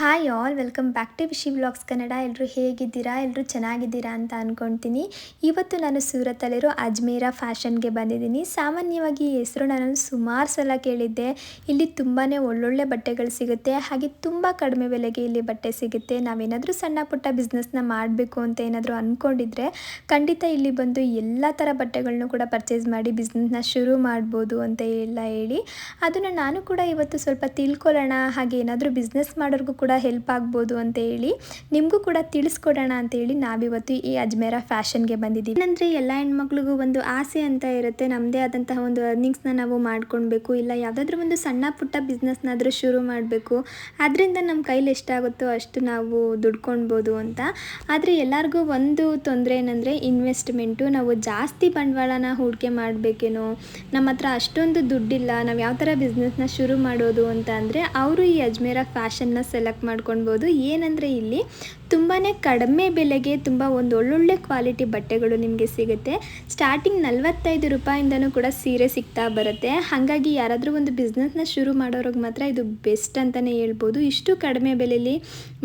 Hi all welcome back to Vishi blogs Kannada ಎಲ್ಲರೂ ಹೇಗಿದ್ದೀರಾ? ಎಲ್ಲರೂ ಚೆನ್ನಾಗಿದ್ದೀರಾ ಅಂತ ಅಂದ್ಕೊಳ್ತೀನಿ ಇವತ್ತು ನಾನು ಸೂರತ್ತಲ್ಲಿರೋ ಅಜ್ಮೇರ ಫ್ಯಾಷನ್ಗೆ ಬಂದಿದ್ದೀನಿ. ಸಾಮಾನ್ಯವಾಗಿ ಈ ಹೆಸರು ನಾನು ಸುಮಾರು ಸಲ ಕೇಳಿದ್ದೆ. ಇಲ್ಲಿ ತುಂಬಾ ಒಳ್ಳೊಳ್ಳೆ ಬಟ್ಟೆಗಳು ಸಿಗುತ್ತೆ. ಹಾಗೆ ತುಂಬ ಕಡಿಮೆ ಬೆಲೆಗೆ ಇಲ್ಲಿ ಬಟ್ಟೆ ಸಿಗುತ್ತೆ. ನಾವೇನಾದರೂ ಸಣ್ಣ ಪುಟ್ಟ ಬಿಸ್ನೆಸ್ನ ಮಾಡಬೇಕು ಅಂತ ಏನಾದರೂ ಅಂದ್ಕೊಂಡಿದ್ರೆ ಖಂಡಿತ ಇಲ್ಲಿ ಬಂದು ಎಲ್ಲ ಥರ ಬಟ್ಟೆಗಳನ್ನೂ ಕೂಡ ಪರ್ಚೇಸ್ ಮಾಡಿ ಬಿಸ್ನೆಸ್ನ ಶುರು ಮಾಡ್ಬೋದು ಅಂತ ಎಲ್ಲ ಹೇಳಿ. ಅದನ್ನು ನಾನು ಕೂಡ ಇವತ್ತು ಸ್ವಲ್ಪ ತಿಳ್ಕೊಳ್ಳೋಣ. ಹಾಗೆ ಏನಾದರೂ ಬಿಸ್ನೆಸ್ ಮಾಡೋರ್ಗೂ ಕೂಡ ಹೆಲ್ಪ್ ಆಗ್ಬೋದು ಅಂತ ಹೇಳಿ ನಿಮಗೂ ಕೂಡ ತಿಳಿಸ್ಕೊಡೋಣ ಅಂತ ಹೇಳಿ ನಾವಿವತ್ತು ಈ ಅಜ್ಮೇರ ಫ್ಯಾಷನ್ಗೆ ಬಂದಿದ್ದೀವಿ. ಏನಂದರೆ ಎಲ್ಲ ಹೆಣ್ಮಕ್ಳಿಗೂ ಒಂದು ಆಸೆ ಅಂತ ಇರುತ್ತೆ. ನಮ್ಮದೇ ಆದಂತಹ ಒಂದು ಅರ್ನಿಂಗ್ಸ್ನ ನಾವು ಮಾಡ್ಕೊಳ್ಬೇಕು ಇಲ್ಲ ಯಾವುದಾದ್ರೂ ಒಂದು ಸಣ್ಣ ಪುಟ್ಟ ಬಿಸ್ನೆಸ್ನಾದರೂ ಶುರು ಮಾಡಬೇಕು. ಅದರಿಂದ ನಮ್ಮ ಕೈಲಿ ಎಷ್ಟಾಗುತ್ತೋ ಅಷ್ಟು ನಾವು ದುಡ್ಕೊಳ್ಬೋದು ಅಂತ. ಆದರೆ ಎಲ್ಲರಿಗೂ ಒಂದು ತೊಂದರೆ ಏನಂದರೆ ಇನ್ವೆಸ್ಟ್ಮೆಂಟು ನಾವು ಜಾಸ್ತಿ ಬಂಡವಾಳನ ಹೂಡಿಕೆ ಮಾಡಬೇಕೇನೋ ನಮ್ಮ ಹತ್ರ ಅಷ್ಟೊಂದು ದುಡ್ಡಿಲ್ಲ, ನಾವು ಯಾವ ಥರ ಬಿಸ್ನೆಸ್ನ ಶುರು ಮಾಡೋದು ಅಂತ ಅಂದರೆ, ಅವರು ಈ ಅಜ್ಮೇರ ಫ್ಯಾಷನ್ನ ಸೆಲೆಕ್ಟ್ ಮಾಡ್ಕೊಳ್ಬೋದು. ಏನಂದರೆ ಇಲ್ಲಿ ತುಂಬಾ ಕಡಿಮೆ ಬೆಲೆಗೆ ತುಂಬ ಒಂದು ಒಳ್ಳೊಳ್ಳೆ ಕ್ವಾಲಿಟಿ ಬಟ್ಟೆಗಳು ನಿಮಗೆ ಸಿಗುತ್ತೆ. ಸ್ಟಾರ್ಟಿಂಗ್ ನಲ್ವತ್ತೈದು ರೂಪಾಯಿಂದನೂ ಕೂಡ ಸೀರೆ ಸಿಗ್ತಾ ಬರುತ್ತೆ. ಹಾಗಾಗಿ ಯಾರಾದರೂ ಒಂದು ಬಿಸ್ನೆಸ್ನ ಶುರು ಮಾಡೋರಿಗೆ ಮಾತ್ರ ಇದು ಬೆಸ್ಟ್ ಅಂತಲೇ ಹೇಳ್ಬೋದು. ಇಷ್ಟು ಕಡಿಮೆ ಬೆಲೆಯಲ್ಲಿ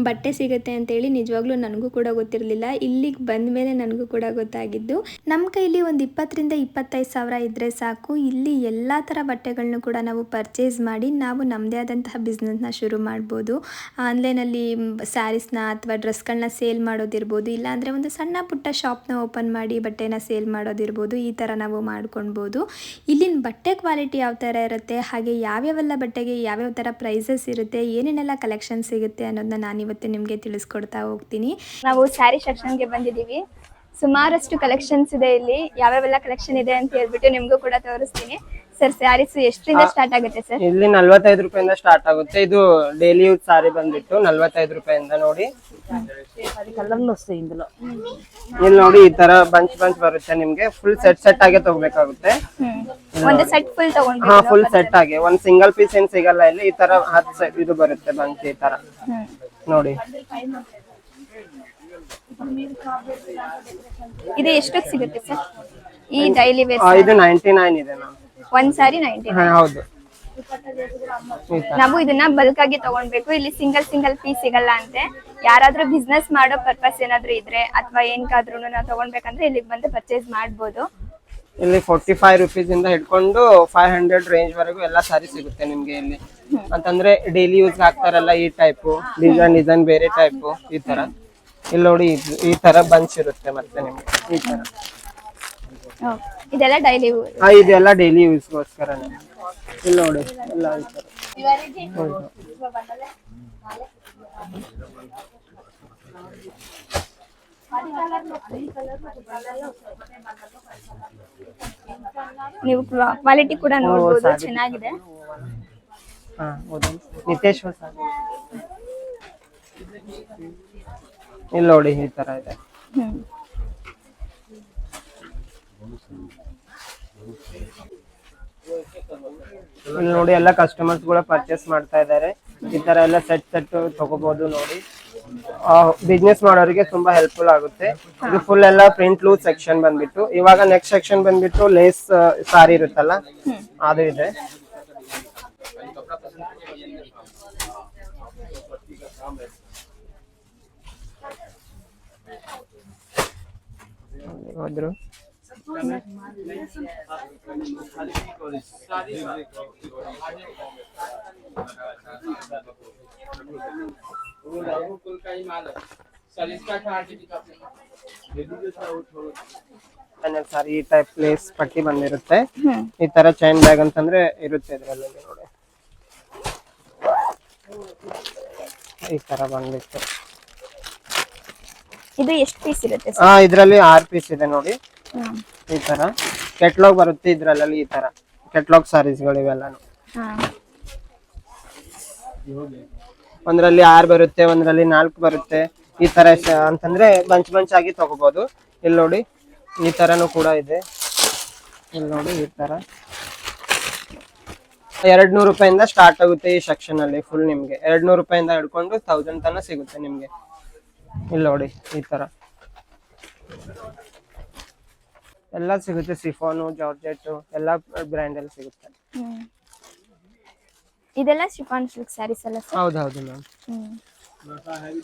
ಬಟ್ಟೆ ಸಿಗುತ್ತೆ ಅಂತೇಳಿ ನಿಜವಾಗ್ಲೂ ನನಗೂ ಕೂಡ ಗೊತ್ತಿರಲಿಲ್ಲ. ಇಲ್ಲಿಗೆ ಬಂದ ಮೇಲೆ ನನಗೂ ಕೂಡ ಗೊತ್ತಾಗಿದ್ದು. ನಮ್ಮ ಕೈಲಿ ಒಂದು ಇಪ್ಪತ್ತರಿಂದ ಇಪ್ಪತ್ತೈದು ಸಾವಿರ ಇದ್ದರೆ ಸಾಕು. ಇಲ್ಲಿ ಎಲ್ಲ ಥರ ಬಟ್ಟೆಗಳನ್ನೂ ಕೂಡ ನಾವು ಪರ್ಚೇಸ್ ಮಾಡಿ ನಾವು ನಮ್ಮದೇ ಆದಂತಹ ಬಿಸ್ನೆಸ್ನ ಶುರು ಮಾಡ್ಬೋದು. ಆನ್ಲೈನಲ್ಲಿ ಸ್ಯಾರೀಸ್ನ ಅಥವಾ ಡ್ರೆಸ್ಗಳನ್ನ ಸೇಲ್ ಮಾಡೋದಿರ್ಬೋದು, ಇಲ್ಲಾಂದರೆ ಒಂದು ಸಣ್ಣ ಪುಟ್ಟ ಶಾಪ್ನ ಓಪನ್ ಮಾಡಿ ಬಟ್ಟೆನ ಸೇಲ್ ಮಾಡೋದಿರ್ಬೋದು, ಈ ಥರ ನಾವು ಮಾಡ್ಕೊಳ್ಬೋದು. ಇಲ್ಲಿನ ಬಟ್ಟೆ ಕ್ವಾಲಿಟಿ ಯಾವ ಥರ ಇರುತ್ತೆ, ಹಾಗೆ ಯಾವ್ಯಾವೆಲ್ಲ ಬಟ್ಟೆಗೆ ಯಾವ್ಯಾವ ಥರ ಪ್ರೈಸಸ್ ಇರುತ್ತೆ, ಏನೇನೆಲ್ಲ ಕಲೆಕ್ಷನ್ ಸಿಗುತ್ತೆ ಅನ್ನೋದನ್ನ ನಾನಿವತ್ತು ನಿಮಗೆ ತಿಳಿಸ್ಕೊಡ್ತಾ ಹೋಗ್ತೀನಿ. ನಾವು ಸ್ಯಾರಿ ಸೆಕ್ಷನ್ಗೆ ಬಂದಿದ್ದೀವಿ. ಸುಮಾರಷ್ಟು ಕಲೆಕ್ಷನ್ಸ್ ಇದೆ ಇಲ್ಲಿ. ಯಾವ್ಯಾವೆಲ್ಲ ಕಲೆಕ್ಷನ್ ಇದೆ ಅಂತ ಹೇಳ್ಬಿಟ್ಟು ನಿಮಗೂ ಕೂಡ ತೋರಿಸ್ತೀನಿ. ಸರ್ ಸ್ಯಾರೀಸ್ ಎಷ್ಟರಿಂದ ಸ್ಟಾರ್ಟ್ ಆಗುತ್ತೆ ಸರ್? ಇಲ್ಲಿ ನಲ್ವತ್ತೈದು ರೂಪಾಯಿಂದ ಸ್ಟಾರ್ಟ್ ಆಗುತ್ತೆ. ಇದು ಡೈಲಿ ಯೂಸ್ ಸಾರಿ ಬಂದ್ಬಿಟ್ಟು ನಲ್ವತ್ತೈದು ರೂಪಾಯಿಂದ ನೋಡಿ. ಇಲ್ಲಿ ನೋಡಿ ಈ ತರ ಬಂಚ್ ಬಂಚ್ ಬರುತ್ತೆ ನಿಮ್ಗೆ. ಫುಲ್ ಸೆಟ್ ಸೆಟ್ ಆಗಿ ತಗೋಬೇಕಾಗುತ್ತೆ. ಒಂದು ಸೆಟ್ ಫುಲ್ ತಗೊಂಡ್ವಿ ಹಾ ಫುಲ್ ಸೆಟ್ ಆಗಿ. ಒಂದ್ ಸಿಂಗಲ್ ಪೀಸ್ ಏನ್ ಸಿಗಲ್ಲ ಇಲ್ಲಿ. ಈ ತರ ಹತ್ set ಇದು ಬರುತ್ತೆ ಬಂಚ್ ಈ ತರ. ನೋಡಿ. ಇದು ಎಷ್ಟಕ್ಕೆ ಸಿಗುತ್ತೆ ಸರ್? ಈ ಡೈಲಿ ವೇರ್ ಆ, ಇದು ನೈನ್ಟಿ ನೈನ್ ಇದೆ ಮ್ಯಾಮ್. ಒಂದ್ ಸಾರಿ ನೈಂಟಿ ಹೌದು. ನಾವು ಇದನ್ನ ಬಲ್ಕ್ ಆಗಿ ತಗೊಂಡ್ಬೇಕು. ಇಲ್ಲಿ ಸಿಂಗಲ್ ಸಿಂಗಲ್ ಪೀಸ್ ಸಿಗಲ್ಲ ಅಂತೆ ಯಾರಾದ್ರೂ ಬಿಸ್ನೆಸ್ ಮಾಡೋ ಪರ್ಪಸ್ ಏನಾದ್ರೂ ಇದ್ರೆ ಅಥವಾ ಏನ್ಕಾದ್ರೂ ನಾವು ತಗೊಂಡ್ಬೇಕಂದ್ರೆ ಇಲ್ಲಿಗೆ ಬಂದು ಪರ್ಚೇಸ್ ಮಾಡ್ಬೋದು. ಇಲ್ಲಿ ಫೋರ್ಟಿ ಫೈವ್ ರುಪೀಸ್ ಇಂದ ಹಿಡ್ಕೊಂಡು ಫೈವ್ ಹಂಡ್ರೆಡ್ ರೇಂಜ್ ವರೆಗೂ ಎಲ್ಲ ಸಾರಿ ಸಿಗುತ್ತೆ ನಿಮ್ಗೆ ಇಲ್ಲಿ. ಅಂತಂದ್ರೆ ಡೈಲಿ ಯೂಸ್ ಹಾಕ್ತಾರಲ್ಲ ಈ ಟೈಪ್ ಡಿಸೈನ್ ಡಿಸೈನ್ ಬೇರೆ ಟೈಪ್ ಈ ತರ. ಇಲ್ಲಿ ನೋಡಿ ಈ ತರ ಬಂಚ್ ಇರುತ್ತೆ ಮತ್ತೆ ನಿಮ್ಗೆ ಈ ತರ. ಇದೆಲ್ಲ ಡೈಲಿ ಆ ಇದೆಲ್ಲ ಡೈಲಿ ಯೂಸ್ಗೋಸ್ಕರ ಇಲ್ಲಿ ನೋಡಿ ಎಲ್ಲ ಈ ತರ ಹೌದು. ನೀವು ಕ್ವಾಲಿಟಿ ಕೂಡ ನೋಡ್ಬೋದು ಚೆನ್ನಾಗಿದೆ. ಹಾ ಹೌದು. ನಿತೇಶ್ ಹೊಸ. ಇಲ್ಲಿ ನೋಡಿ ಈ ತರ ಇದೆ ಹ್ಮ್ ಇಲ್ಲಿ ನೋಡಿ ಎಲ್ಲ ಕಸ್ಟಮರ್ಸ್ ಕೂಡ ಪರ್ಚೇಸ್ ಮಾಡ್ತಾ ಇದ್ದಾರೆ. ಈ ತರ ಎಲ್ಲ ಸೆಟ್ ಸೆಟ್ ತಗೋಬಹುದು ನೋಡಿ. ಬಿಸ್ನೆಸ್ ಮಾಡೋರಿಗೆ ತುಂಬಾ ಹೆಲ್ಪ್ಫುಲ್ ಆಗುತ್ತೆ. ಇದು ಫುಲ್ ಎಲ್ಲ ಪ್ರಿಂಟ್ ಲೂಸ್ ಸೆಕ್ಷನ್ ಬಂದ್ಬಿಟ್ಟು, ಇವಾಗ ನೆಕ್ಸ್ಟ್ ಸೆಕ್ಷನ್ ಬಂದ್ಬಿಟ್ಟು ಲೇಸ್ ಸಾರಿ ಇರುತ್ತಲ್ಲ, ಅದು ಇದೆ. ಹೋದ್ರು. ಸಾರಿ ಈ ಟೈಪ್ ಪ್ಲೇಸ್ ಪಟ್ಟಿ ಬಂದಿರುತ್ತೆ. ಈ ತರ ಚೈನ್ ಬ್ಯಾಗ್ ಅಂತಂದ್ರೆ ಇರುತ್ತೆ ಇದ್ರಲ್ಲಿ ನೋಡಿ. ಈ ತರ ಬಂದಿತ್ತು. ಇದು ಎಷ್ಟು ಪೀಸ್ ಇರುತ್ತೆ ಹಾ ಇದ್ರಲ್ಲಿ ಆರ್ ಪೀಸ್ ಇದೆ ನೋಡಿ. ಈ ತರ. ಕೆಟ್ಲಾಗ್ ಬರುತ್ತೆ ಇದ್ರಲ್ಲಿ ಈ ತರ. ಕೆಟ್ಲಾಗ್ ಸಾರೀಸ್ಗಳು ಇವೆಲ್ಲಾನು. ಒಂದ್ರಲ್ಲಿ ಆರ್ ಬರುತ್ತೆ ಒಂದ್ರಲ್ಲಿ ನಾಲ್ಕು ಬರುತ್ತೆ. ಈ ತರ ಅಂತಂದ್ರೆ ಬಂಚ್ ಬಂಚ್ ಆಗಿ ತಗೋಬಹುದು ಇಲ್ಲಿ ನೋಡಿ ಈ ತರನು ಕೂಡ ಇದೆ. ಇಲ್ಲಿ ನೋಡಿ ಈ ತರ. ಎರಡ್ ನೂರು ರೂಪಾಯಿಂದ ಸ್ಟಾರ್ಟ್ ಆಗುತ್ತೆ ಈ ಸೆಕ್ಷನ್ ಅಲ್ಲಿ ಫುಲ್ ನಿಮ್ಗೆ. ಎರಡ್ ನೂರು ರೂಪಾಯಿಂದ ಹಿಡ್ಕೊಂಡು ತೌಸಂಡ್ ತನಕ ಸಿಗುತ್ತೆ ನಿಮ್ಗೆ. ಇಲ್ಲಿ ನೋಡಿ ಈ ತರ. ಎಲ್ಲ ಸಿಗುತ್ತೆ ಸಿಫೋನು ಜಾರ್ಜೆಟ್ ಎಲ್ಲ ಬ್ರ್ಯಾಂಡ್ ಅಲ್ಲಿ ಸಿಗುತ್ತೆ. ಇದೆಲ್ಲ ಶಿಫಾನ್ ಸಿಲ್ಕ್ ಸ್ಯಾರೀಸ್ ಅಲ್ಲ ಸರ್ ಹೌದು ಮ್ಯಾಮ್ ಹ್ಮ್.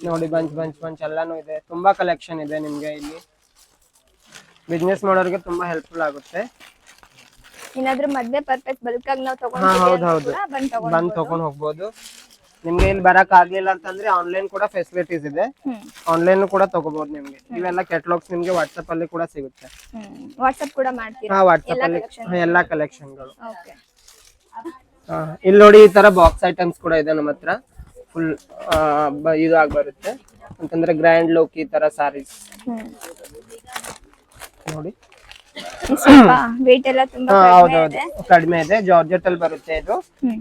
ನೋಡಿ ಬಂಚ್ ಬಂಚ್ ಬಂಚ್ ಎಲ್ಲಾನು ಇದೆ. ತುಂಬಾ ಕಲೆಕ್ಷನ್ ಇದೆ ನಿಮ್ಗೆ ಇಲ್ಲಿ. ಬಿಸ್ನೆಸ್ ಮಾಡೋರಿಗೆ ತುಂಬಾ ಹೆಲ್ಪ್ಫುಲ್ ಆಗುತ್ತೆ. ಏನಾದ್ರೂ ಮದ್ವೆ ಪರ್ಪಸ್ ಬಲ್ಕ್ ಆಗಿ ನಾವು ತಗೊಂಡು ಹೌದು ಹೌದು ಬಂದ್ ತಗೊಂಡ್ ಹೋಗ್ಬೋದು. ನಿಮ್ಗೆ ಇಲ್ಲಿ ಬರಕ್ ಆಗ್ಲಿಲ್ಲ ಅಂತಂದ್ರೆ ಆನ್ಲೈನ್ ಕೂಡ ಫೆಸಿಲಿಟೀಸ್ ಇದೆ. ಆನ್ಲೈನ್ ಕೂಡ ತಗೋಬಹುದು ನಿಮ್ಗೆ. ಇವೆಲ್ಲ ಕೆಟ್ಲಾಗ್ಸ್ ನಿಮ್ಗೆ ವಾಟ್ಸ್ಆಪ್ ಅಲ್ಲಿ ಕೂಡ ಸಿಗುತ್ತೆ. ವಾಟ್ಸ್ಆಪ್ ಕೂಡ ಮಾಡ್ತೀರಾ? ಹಾ ವಾಟ್ಸ್ಆಪ್ ಎಲ್ಲಾ ಅಲ್ಲಿ ಕಲೆಕ್ಷನ್ಗಳು ಓಕೆ ಇಲ್ಲಿ ನೋಡಿ ಈ ತರ ಬಾಕ್ಸ್ ಐಟಮ್ಸ್ ಕೂಡ ಇದೆ ನಮ್ಮ ಹತ್ರ. ಫುಲ್ ಇದು ಆಗಿ ಬರುತ್ತೆ. ಅಂತಂದ್ರೆ ಗ್ರ್ಯಾಂಡ್ ಲೋಕ್ ಈ ತರ ಸಾರೀಸ್ ನೋಡಿ. ಸ್ವಲ್ಪ ಎಲ್ಲ ತುಂಬಾ ಕಡಿಮೆ ಹೌದೌದು. ಇದೆ. ಕಡಿಮೆ ಇದೆ. ಜಾರ್ಜೆಟ್ ಅಲ್ಲಿ ಬರುತ್ತೆ ಇದು.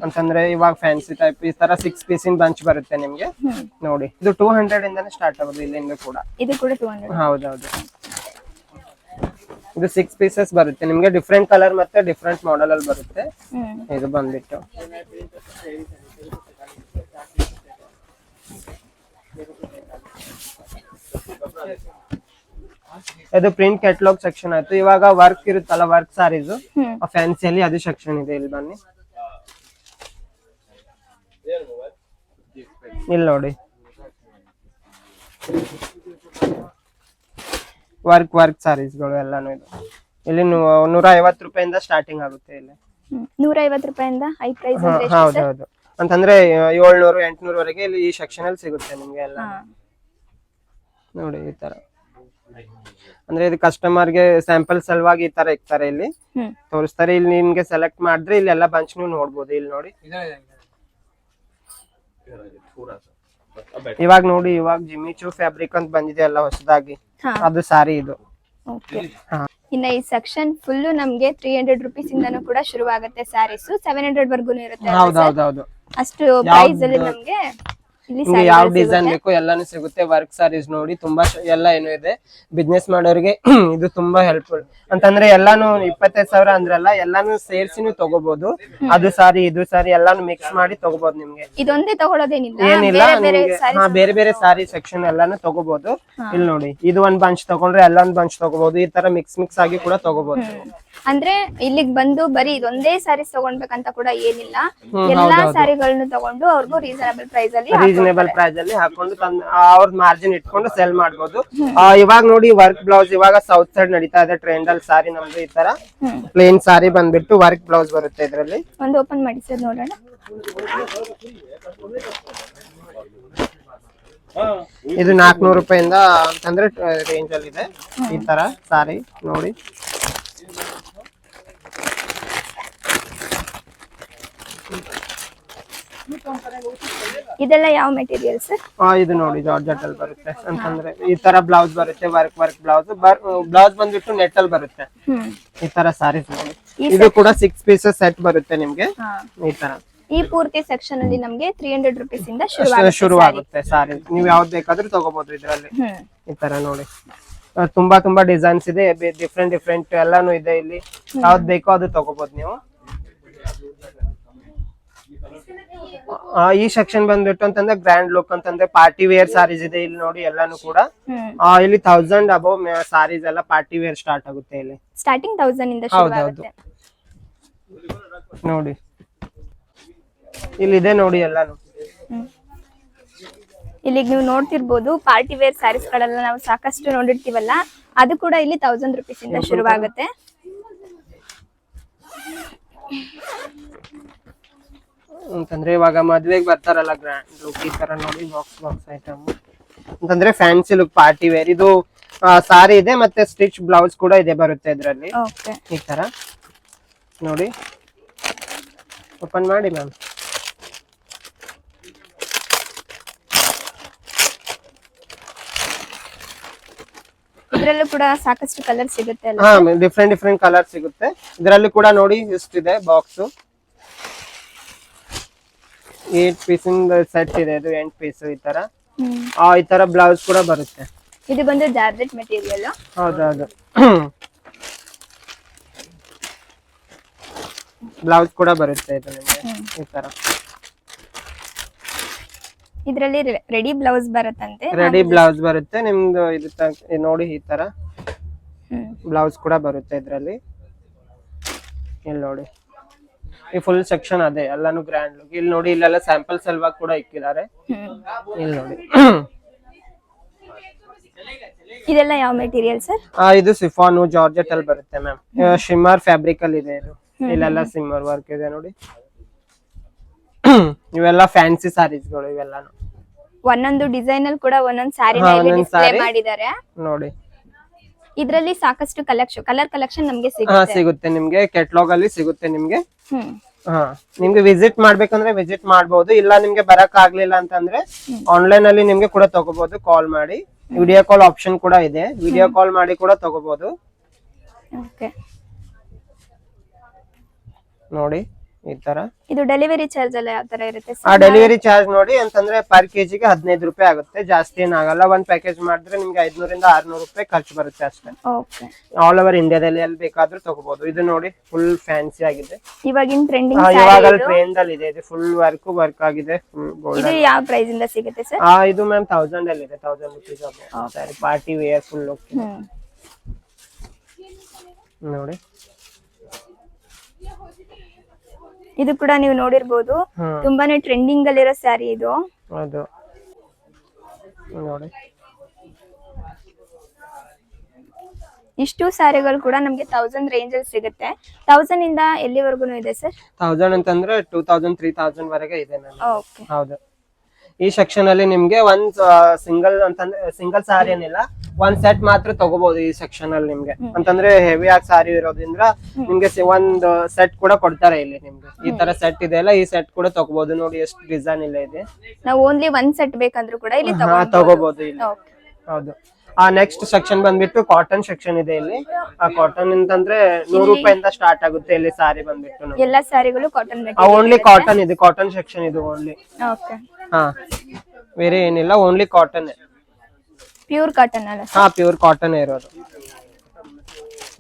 ಅಂತಂದ್ರೆ ಇವಾಗ ಫ್ಯಾನ್ಸಿ ಟೈಪ್ ಈ ತರ ಸಿಕ್ಸ್ ಪೀಸಿನ ಬಂಚ್ ಬರುತ್ತೆ ನಿಮ್ಗೆ. ನೋಡಿ ಇದು ಟೂ ಹಂಡ್ರೆಡ್ ಇಂದಾನೆ ಸ್ಟಾರ್ಟ್ ಆಗೋದು ಇಲ್ಲಿಂದ ಕೂಡ. ಇದು ಕೂಡ ಟೂ ಹಂಡ್ರೆಡ್ ಹೌದೌದು. ಇದು ಸಿಕ್ಸ್ ಪೀಸಸ್ ಬರುತ್ತೆ. ನಿಮ್ಗೆ ಡಿಫ್ರೆಂಟ್ ಕಲರ್ ಮತ್ತೆ ಡಿಫ್ರೆಂಟ್ ಮಾಡೆಲ್ ಅಲ್ಲಿ ಬರುತ್ತೆ. ಹ್ಮ್. ಇದು ಬಂದ್ಬಿಟ್ಟು. ಇದು ಪ್ರಿಂಟ್ ಕೆಟ್ಲಾಗ್ ಸೆಕ್ಷನ್ ಆಯ್ತು. ಇವಾಗ ವರ್ಕ್ ಇರುತ್ತಲ್ಲ ವರ್ಕ್ ಸಾರೀಸ್ ಫ್ಯಾನ್ಸಿ ಫ್ಯಾನ್ಸಿಯಲ್ಲಿ ಅದು ಸೆಕ್ಷನ್ ಇದೆ ಇಲ್ಲಿ ಬನ್ನಿ. ಇಲ್ಲಿ ನೋಡಿ. ವರ್ಕ್ ವರ್ಕ್ ಸಾರೀಸ್ಗಳು ಎಲ್ಲಾನು ಇದು. ಇಲ್ಲಿ ನೂರ ಐವತ್ತು ರೂಪಾಯಿಂದ ಸ್ಟಾರ್ಟಿಂಗ್ ಆಗುತ್ತೆ ಇಲ್ಲಿ. ನೂರ ಐವತ್ತು ರೂಪಾಯಿಂದ ಹೈ ಪ್ರೈಸ್ ಹಾ, ಅಂದ್ರೆ ಹೌದು ಹೌದು. ಅಂತಂದ್ರೆ ಏಳ್ನೂರು ಎಂಟ್ನೂರವರೆಗೆ ಇಲ್ಲಿ ಈ ಸೆಕ್ಷನ್ ಅಲ್ಲಿ ಸಿಗುತ್ತೆ ನಿಮ್ಗೆ ಎಲ್ಲ ನೋಡಿ ಈ ತರ. ಅಂದ್ರೆ ಇದು ಕಸ್ಟಮರ್ಗೆ ಸ್ಯಾಂಪಲ್ ಸಲುವಾಗಿ ಈ ತರ ಇಕ್ತಾರೆ ಇಲ್ಲಿ. ತೋರಿಸ್ತಾರೆ ಇಲ್ಲಿ ನಿಮ್ಗೆ ಸೆಲೆಕ್ಟ್ ಮಾಡಿದ್ರೆ ಇಲ್ಲಿ ಎಲ್ಲ ಬಂಚ್ ನೀವು ನೋಡ್ಬೋದು. ಇಲ್ಲಿ ನೋಡಿ. ಇವಾಗ ನೋಡಿ ಇವಾಗ ಜಿಮಿಚು ಫ್ಯಾಬ್ರಿಕ್ ಅಂತ ಬಂದಿದೆ ಎಲ್ಲ ಹೊಸದಾಗಿ. ಅದು ಸಾರಿ ಇದು. ಇನ್ನ ಈ ಸೆಕ್ಷನ್ ಫುಲ್ ನಮ್ಗೆ ತ್ರೀ ಹಂಡ್ರೆಡ್ ರುಪೀಸ್ ಇಂದ ಕೂಡ ಶುರುವಾಗುತ್ತೆ ಸ್ಯಾರೀಸ್ ಸೆವೆನ್ ಹಂಡ್ರೆಡ್ ವರ್ಗು ಇರುತ್ತೆ ಅಷ್ಟು ಪ್ರೈಸ್ ಅಲ್ಲಿ ನಮ್ಗೆ ನಿಮ್ಗೆ ಯಾವ ಡಿಸೈನ್ ಬೇಕು ಎಲ್ಲಾನು ಸಿಗುತ್ತೆ. ವರ್ಕ್ ಸಾರೀಸ್ ನೋಡಿ ತುಂಬಾ ಎಲ್ಲ ಏನು ಇದೆ. ಬಿಸ್ನೆಸ್ ಮಾಡೋರಿಗೆ ಇದು ತುಂಬಾ ಹೆಲ್ಪ್ಫುಲ್ ಅಂತಂದ್ರೆ ಎಲ್ಲಾನು ಇಪ್ಪತ್ತೈದು ಸಾವಿರ ಅಂದ್ರಲ್ಲ ಎಲ್ಲಾನು ಸೇರ್ಸಿನೂ ತಗೋಬಹುದು ಅದು ಸಾರಿ ಇದು ಸಾರಿ ಎಲ್ಲಾನು ಮಿಕ್ಸ್ ಮಾಡಿ ತಗೋಬಹುದು ನಿಮ್ಗೆ. ಇದೊಂದೇ ತಗೊಳ್ಳೋದೇನಿಲ್ಲ ಏನಿಲ್ಲ ಬೇರೆ ಬೇರೆ ನಿಮ್ಗೆ ಸಾರಿ ಹಾ ಬೇರೆ ಬೇರೆ ಸಾರಿ ಸೆಕ್ಷನ್ ಎಲ್ಲಾನು ತಗೋಬಹುದು ಇಲ್ಲಿ ನೋಡಿ ಇದು ಒಂದ್ ಬಂಚ್ ತಗೊಂಡ್ರೆ ಎಲ್ಲ ಒಂದ್ ಬಂಚ್ ತಗೋಬಹುದು ಈ ತರ ಮಿಕ್ಸ್ ಮಿಕ್ಸ್ ಆಗಿ ಕೂಡ ತಗೋಬಹುದು ಅಂದ್ರೆ ಇಲ್ಲಿಗ್ ಬಂದು ಬರೀ ಇದೊಂದೇ ಸಾರೀಸ್ ತಗೊಂಡ್ಬೇಕಂತ ಕೂಡ ಏನಿಲ್ಲ. ಎಲ್ಲಾ ಸಾರಿಗಳನ್ನು ತಗೊಂಡು ಅವ್ರಿಗೂ ರೀಸನಬಲ್ ಪ್ರೈಸ್ ಅಲ್ಲಿ ರೀಸನೇಬಲ್ ಪ್ರೈಸ್ ಅಲ್ಲಿ ಹಾಕೊಂಡು ಅವ್ರ ಮಾರ್ಜಿನ್ ಇಟ್ಕೊಂಡು ಸೆಲ್ ಮಾಡಬಹುದು ಇವಾಗ ನೋಡಿ ವರ್ಕ್ ಬ್ಲೌಸ್ ಇವಾಗ ಸೌತ್ ಸೈಡ್ ನಡೀತಾ ಇದೆ ಟ್ರೆಂಡ್ ಅಲ್ಲಿ ಸಾರಿ ನಮ್ದು ಈ ತರ. ಪ್ಲೇನ್ ಸಾರಿ ಬಂದ್ಬಿಟ್ಟು ವರ್ಕ್ ಬ್ಲೌಸ್ ಬರುತ್ತೆ ಇದರಲ್ಲಿ. ಒಂದು ಓಪನ್ ಮಾಡಿ ಸರ್ ನೋಡೋಣ. ಇದು ನಾಲ್ಕನೂರು ರೂಪಾಯಿಂದ ಅಂತಂದ್ರೆ ರೇಂಜ್ ಅಲ್ಲಿ ಇದೆ. ಈ ತರ ಸಾರಿ ನೋಡಿ. ಇದೆಲ್ಲ ಯಾವ ಮೆಟೀರಿಯಲ್ ಸರ್ ಆ, ಇದು ನೋಡಿ ಜಾರ್ಜೆಟ್ ಅಲ್ಲಿ ಬರುತ್ತೆ. ಅಂತಂದ್ರೆ ಈ ತರ ಬ್ಲೌಸ್ ಬರುತ್ತೆ ವರ್ಕ್ ವರ್ಕ್ ಬ್ಲೌಸ್ ಬ್ಲೌಸ್ ಬಂದ್ಬಿಟ್ಟು ನೆಟ್ ಅಲ್ಲಿ ಬರುತ್ತೆ. ಈ ತರ ಸಾರೀಸ್ ನೋಡಿ. ಇದು ಕೂಡ ಸಿಕ್ಸ್ ಪೀಸಸ್ ಸೆಟ್ ಬರುತ್ತೆ ನಿಮ್ಗೆ. ಈ ತರ. ಈ ಪೂರ್ತಿ ಸೆಕ್ಷನ್ ಅಲ್ಲಿ ನಮ್ಗೆ ತ್ರೀ ಹಂಡ್ರೆಡ್ ರುಪೀಸ್ ಇಂದ ಶುರು ಆಗುತ್ತೆ ಸಾರಿ ನೀವು ಯಾವ್ದು ಬೇಕಾದ್ರೂ ತಗೋಬಹುದು ಇದ್ರಲ್ಲಿ. ಈ ತರ ನೋಡಿ. ತುಂಬಾ ತುಂಬಾ ಡಿಸೈನ್ಸ್ ಇದೆ. ಡಿಫ್ರೆಂಟ್ ಡಿಫ್ರೆಂಟ್ ಎಲ್ಲಾನು ಇದೆ ಇಲ್ಲಿ. ಯಾವ್ದು ಬೇಕೋ ಅದು ತಗೋಬಹುದು ನೀವು. ಈ ಸೆಕ್ಷನ್ ಬಂದ್ಬಿಟ್ಟು ಅಂತಂದ್ರೆ ಗ್ರ್ಯಾಂಡ್ ಲುಕ್ ಅಂತಂದ್ರೆ ಪಾರ್ಟಿ ವೇರ್ ಸಾರೀಸ್ ಇದೆ ಇಲ್ಲಿ ನೋಡಿ ಎಲ್ಲಾನು ಕೂಡ. ಆ, ಇಲ್ಲಿ ತೌಸಂಡ್ ಅಬೌವ್ ಸಾರೀಸ್ ಎಲ್ಲ ಪಾರ್ಟಿ ವೇರ್ ಸ್ಟಾರ್ಟ್ ಆಗುತ್ತೆ ಇಲ್ಲಿ. ಸ್ಟಾರ್ಟಿಂಗ್ ತೌಸಂಡ್ ಇಂದ ಶುರು ಹೌದು. ಆಗುತ್ತೆ. ನೋಡಿ. ಇಲ್ಲಿದೆ ನೋಡಿ ಎಲ್ಲಾನು. ಹ್ಮ್. ಇಲ್ಲಿಗ್ ನೀವು ನೋಡ್ತಿರ್ಬೋದು ಪಾರ್ಟಿ ವೇರ್ ಸ್ಯಾರೀಸ್ ಗಳೆಲ್ಲ ನಾವು ಸಾಕಷ್ಟು ನೋಡಿರ್ತೀವಲ್ಲ ಅದು ಕೂಡ ಇಲ್ಲಿ ತೌಸಂಡ್ ರುಪೀಸ್ ಇಂದ ಶುರುವಾಗುತ್ತೆ ಅಂತಂದ್ರೆ ಇವಾಗ ಮದ್ವೆಗೆ ಬರ್ತಾರಲ್ಲ ಗ್ರ್ಯಾಂಡ್ ಲುಕ್ ಈ ತರ ನೋಡಿ ಬಾಕ್ಸ್ ಬಾಕ್ಸ್ ಐಟಮ್ ಅಂತಂದ್ರೆ ಫ್ಯಾನ್ಸಿ ಲುಕ್ ಪಾರ್ಟಿ ವೇರ್ ಇದು ಸಾರಿ ಇದೆ ಮತ್ತೆ ಸ್ಟಿಚ್ ಬ್ಲೌಸ್ ಕೂಡ ಇದೆ ಬರುತ್ತೆ ಇದ್ರಲ್ಲಿ. ಈ ತರ. ನೋಡಿ. ಓಪನ್ ಮಾಡಿ ಮ್ಯಾಮ್ ಇದ್ರಲ್ಲೂ ಕೂಡ ಸಾಕಷ್ಟು ಕಲರ್ ಸಿಗುತ್ತೆ ಹಾ ಡಿಫ್ರೆಂಟ್ ಡಿಫ್ರೆಂಟ್ ಕಲರ್ ಸಿಗುತ್ತೆ. ಇದರಲ್ಲಿ ಕೂಡ ನೋಡಿ ಇಷ್ಟಿದೆ ಬಾಕ್ಸ್ ಏಟ್ ಪೀಸಿಂದ ಸೆಟ್ ಇದೆ ಇದು ಎಂಟ್ ಪೀಸ್ ಈ ತರ. ಆ ಈ ತರ ಬ್ಲೌಸ್ ಕೂಡ ಬರುತ್ತೆ. ಇದು ಬಂದು ಜಾರ್ಜೆಟ್ ಮೆಟೀರಿಯಲ್ ಹೌದೌದು ಬ್ಲೌಸ್ ಕೂಡ ಬರುತ್ತೆ ಇದು ನಿಮಗೆ ಈ ತರ. ಇದರಲ್ಲಿ ರೆಡಿ ಬ್ಲೌಸ್ ಬರುತ್ತಂತೆ? ರೆಡಿ ಬ್ಲೌಸ್ ಬರುತ್ತೆ ನಿಮ್ದು ಇದು ನೋಡಿ ಈ ತರ. ಬ್ಲೌಸ್ ಕೂಡ ಬರುತ್ತೆ ಇದರಲ್ಲಿ. ಇಲ್ಲಿ ನೋಡಿ. ಈ ಫುಲ್ ಸೆಕ್ಷನ್ ಅದೇ ಎಲ್ಲಾನು ಗ್ರ್ಯಾಂಡ್ ಲುಕ್ ಇಲ್ಲಿ ನೋಡಿ ಇಲ್ಲೆಲ್ಲ ಸ್ಯಾಂಪಲ್ ಸಲುವಾಗಿ ಕೂಡ ಇಕ್ಕಿದ್ದಾರೆ ಇಲ್ಲಿ ನೋಡಿ. ಇದೆಲ್ಲ ಯಾವ ಮೆಟೀರಿಯಲ್ ಸರ್ ಆ, ಇದು ಸಿಫಾನು ಜಾರ್ಜೆಟ್ ಅಲ್ಲಿ ಬರುತ್ತೆ ಮ್ಯಾಮ್ ಶಿಮ್ಮರ್ ಫ್ಯಾಬ್ರಿಕ್ ಅಲ್ಲಿ ಇದೆ ಇದು. ಇಲ್ಲೆಲ್ಲ ಸಿಮ್ಮರ್ ವರ್ಕ್ ಇದೆ ನೋಡಿ. ಇವೆಲ್ಲ ಫ್ಯಾನ್ಸಿ ಸ್ಯಾರೀಸ್ಗಳು ಇವೆಲ್ಲಾನು. ಒಂದೊಂದು ಡಿಸೈನ್ ಅಲ್ಲಿ ಕೂಡ ಒಂದೊಂದು ಸ್ಯಾರಿ ಹಾ, ಒಂದೊಂದ್ ಡಿಸ್ಪ್ಲೇ saree. ಮಾಡಿದ್ದಾರೆ ನೋಡಿ. ಇದ್ರಲ್ಲಿ ಸಾಕಷ್ಟು ಕಲೆಕ್ಷನ್ ಕಲರ್ ಕಲೆಕ್ಷನ್ ನಮಗೆ ಹಾ ಸಿಗುತ್ತೆ ಸಿಗುತ್ತೆ ನಿಮ್ಗೆ. ಕೆಟ್ಲಾಗ್ ಅಲ್ಲಿ ಸಿಗುತ್ತೆ ನಿಮ್ಗೆ. ಹ್ಮ್. ಹಾ ನಿಮ್ಗೆ ವಿಸಿಟ್ ಮಾಡ್ಬೇಕಂದ್ರೆ ವಿಸಿಟ್ ಮಾಡಬಹುದು ಇಲ್ಲ ನಿಮ್ಗೆ ಬರಕ್ ಆಗ್ಲಿಲ್ಲ ಅಂತಂದ್ರೆ ಆನ್ಲೈನ್ ಅಲ್ಲಿ ನಿಮ್ಗೆ ಕೂಡ ತಗೋಬಹುದು ಕಾಲ್ ಮಾಡಿ. ವಿಡಿಯೋ ಕಾಲ್ ಆಪ್ಷನ್ ಕೂಡ ಇದೆ. ವಿಡಿಯೋ ಕಾಲ್ ಮಾಡಿ ಕೂಡ ತಗೋಬಹುದು ಓಕೆ ನೋಡಿ. ಈ ತರ? ಇದು ಡೆಲಿವರಿ ಚಾರ್ಜ್ ಎಲ್ಲ ಯಾವ ತರ ಇರುತ್ತೆ. ಆ ಡೆಲಿವರಿ ಚಾರ್ಜ್ ನೋಡಿ ಅಂತಂದ್ರೆ ಪರ್ ಕೆಜಿಗೆ ಹದಿನೈದು ರೂಪಾಯಿ ಆಗುತ್ತೆ. ಜಾಸ್ತಿ ಏನಾಗಲ್ಲ ಒಂದ್ ಪ್ಯಾಕೇಜ್ ಮಾಡಿದ್ರೆ ನಿಮ್ಗೆ ಐದ್ನೂರಿಂದ ಆರ್ನೂರು ರೂಪಾಯಿ ಖರ್ಚು ಬರುತ್ತೆ ಅಷ್ಟೇ. ಓಕೆ ಆಲ್ ಓವರ್ ಇಂಡಿಯಾದಲ್ಲಿ ಎಲ್ಲಿ ಬೇಕಾದ್ರೂ ತಗೋಬಹುದು ಇದು ನೋಡಿ ಫುಲ್ ಫ್ಯಾನ್ಸಿ ಆಗಿದೆ. ಇವಾಗಿನ ಟ್ರೆಂಡಿಂಗ್ ಇವಾಗ ಟ್ರೆಂಡ್ ಅಲ್ಲಿ ಇದೆ. ಇದು ಫುಲ್ ವರ್ಕ್ ವರ್ಕ್ ಆಗಿದೆ. ಇದು ಯಾವ ಪ್ರೈಸ್ ಇಂದ ಸಿಗುತ್ತೆ ಸರ್ ಆ ಇದು ಮ್ಯಾಮ್ ತೌಸಂಡ್ ಅಲ್ಲಿ ಇದೆ. Thousand rupees party wear full ನೋಡಿ. ಇದು ಕೂಡ ನೀವು ನೋಡಿರ್ಬೋದು. ತುಂಬಾನೇ ಟ್ರೆಂಡಿಂಗ್ ಅಲ್ಲಿರೋ ಸ್ಯಾರಿ ಇದು. ಅದು. ನೋಡಿ. ಇಷ್ಟು ಸ್ಯಾರಿಗಳು ಕೂಡ ನಮಗೆ ತೌಸಂಡ್ ರೇಂಜ್ ಅಲ್ಲಿ ಸಿಗುತ್ತೆ. ತೌಸಂಡ್ ಇಂದ ಎಲ್ಲಿವರೆಗೂ ಇದೆ ಸರ್? ತೌಸಂಡ್ ಅಂತಂದ್ರೆ ಟೂ ತೌಸಂಡ್ ತ್ರೀ ತೌಸಂಡ್ ವರೆಗೆ ಇದೆ ಹೌದು. ಈ ಸೆಕ್ಷನ್ ಅಲ್ಲಿ ನಿಮ್ಗೆ ಒಂದ್ ಸಿಂಗಲ್ ಅಂತಂದ್ರೆ ಸಿಂಗಲ್ ಸಾರಿ ಏನಿಲ್ಲ ಒಂದ್ ಸೆಟ್ ಮಾತ್ರ ತಗೋಬಹುದು ಈ ಸೆಕ್ಷನ್ ಅಲ್ಲಿ ನಿಮ್ಗೆ. ಅಂತಂದ್ರೆ ಹೆವಿ ಆಗಿ ಸಾರಿ ಇರೋದ್ರಿಂದ ನಿಮ್ಗೆ ಒಂದ್ ಸೆಟ್ ಕೂಡ ಕೊಡ್ತಾರೆ ಇಲ್ಲಿ ನಿಮ್ಗೆ. ಈ ತರ ಸೆಟ್ ಇದೆ ಅಲ್ಲ ಈ ಸೆಟ್ ಕೂಡ ತಗೋಬಹುದು ನೋಡಿ ಎಷ್ಟು ಡಿಸೈನ್ ಇಲ್ಲ ಇದೆ. ನಾವು ಓನ್ಲಿ ಒಂದ್ ಸೆಟ್ ಬೇಕಂದ್ರೂ ಕೂಡ ಇಲ್ಲಿ ತಗೋಬಹುದು ಇಲ್ಲಿ. ಹೌದು. ಆ ನೆಕ್ಸ್ಟ್ ಸೆಕ್ಷನ್ ಬಂದ್ಬಿಟ್ಟು ಕಾಟನ್ ಸೆಕ್ಷನ್ ಇದೆ ಇಲ್ಲಿ. ಆ ಕಾಟನ್ ಅಂತಂದ್ರೆ ನೂರು ರೂಪಾಯಿಂದ ಸ್ಟಾರ್ಟ್ ಆಗುತ್ತೆ ಇಲ್ಲಿ ಸಾರಿ ಬಂದ್ಬಿಟ್ಟು. ಎಲ್ಲಾ ಸ್ಯಾರಿಗಳು ಕಾಟನ್ ಓನ್ಲಿ ಕಾಟನ್ ಇದು ಕಾಟನ್ ಸೆಕ್ಷನ್ ಇದು ಓನ್ಲಿ ಹಾ. ಬೇರೆ ಏನಿಲ್ಲ ಓನ್ಲಿ ಕಾಟನ್ ಪ್ಯೂರ್ ಕಾಟನ್ ಅಲ್ಲ ಹಾ ಪ್ಯೂರ್ ಕಾಟನ್ ಇರೋದು.